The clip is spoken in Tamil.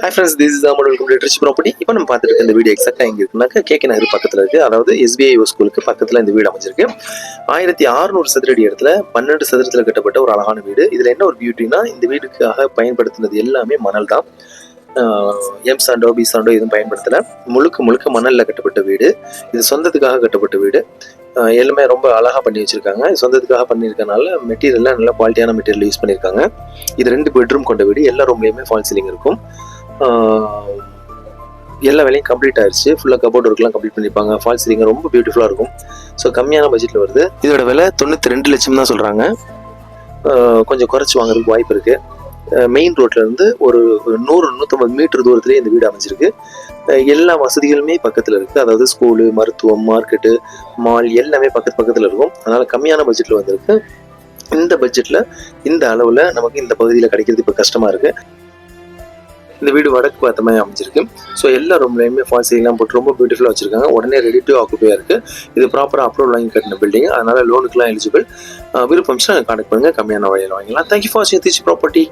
Hi friends this is amount welcome லிட்ரேச்சி property இப்போ நம்ம பார்த்துட்டு இருக்க இந்த வீடு எக்ஸாக்டாக எங்கே இருக்குனாக்கா கேகே நகர் பக்கத்தில் இருக்குது அதாவது எஸ்பிஐ ஸ்கூலுக்கு பக்கத்தில் இந்த வீடு அமைஞ்சிருக்கு. ஆயிரத்தி அறுநூறு சதுரடி இடத்துல பன்னெண்டு சதுரத்தில் கட்டப்பட்ட ஒரு அழகான வீடு. இதில் என்ன ஒரு பியூட்டினா இந்த வீடுக்காக பயன்படுத்தினது எல்லாமே மணல் தான். எம் சாண்டோ பி சாண்டோ எதுவும் பயன்படுத்தலை. முழுக்க முழுக்க மணலில் கட்டப்பட்ட வீடு. இது சொந்தத்துக்காக கட்டப்பட்ட வீடு. எல்லாமே ரொம்ப அழகாக பண்ணி வச்சுருக்காங்க. சொந்தத்துக்காக பண்ணியிருக்கனால மெட்டீரியல்லாம் நல்ல குவாலிட்டியான மெட்டீரியல் யூஸ் பண்ணியிருக்காங்க. இது ரெண்டு பெட்ரூம் கொண்ட வீடு. எல்லா ரூம்லேயுமே ஃபால் சீலிங் இருக்கும். எல்லா வேலையும் கம்ப்ளீட் ஆயிடுச்சு ஃபுல்லாக கபோர்ட் ஒர்க்லாம் கம்ப்ளீட் பண்ணியிருப்பாங்க ஃபால்ஸ் சீலிங் ரொம்ப பியூட்டிஃபுல்லாக இருக்கும். ஸோ கம்மியான பட்ஜெட்டில் வருது. இதோட விலை தொண்ணூற்றி ரெண்டு லட்சம் தான் சொல்கிறாங்க கொஞ்சம் குறைச்சி வாங்குறதுக்கு வாய்ப்பு இருக்குது மெயின் ரோட்லேருந்து ஒரு நூறு நூற்றம்பது மீட்டர் தூரத்துலேயே இந்த வீடு அமைஞ்சிருக்கு. எல்லா வசதிகளுமே பக்கத்தில் இருக்குது அதாவது ஸ்கூலு மருத்துவம் மார்க்கெட்டு மால் எல்லாமே பக்கத்து பக்கத்தில் இருக்கும். அதனால் கம்மியான பட்ஜெட்டில் வந்திருக்கு. இந்த பட்ஜெட்டில் இந்த அளவில் நமக்கு இந்த பகுதியில் கிடைக்கிறது இப்போ கஷ்டமாக இருக்குது இந்த வீடு வடக்கு பார்த்த மாதிரி அமைஞ்சிருக்கு. ஸோ எல்லா ரூம்லையுமே ஃபால் சீலிங்லாம் போட்டு ரொம்ப பியூட்டிஃபுல்லாக வச்சிருக்காங்க. உடனே ரெடி டு ஆக்குப்பையாக இருக்குது இது ப்ராப்பராக அப்ரூவல் வாங்கி கட்டின பில்டிங் அதனால் லோனுக்குலாம் எலிஜிபிள் விருப்பம் கான்டாக்ட் பண்ணுங்கள் கம்மியான வழியில் வாங்கிக்கலாம் தேங்க்யூ ஃபார் வாட்சிங் திருச்சி ப்ராப்பர்ட்டி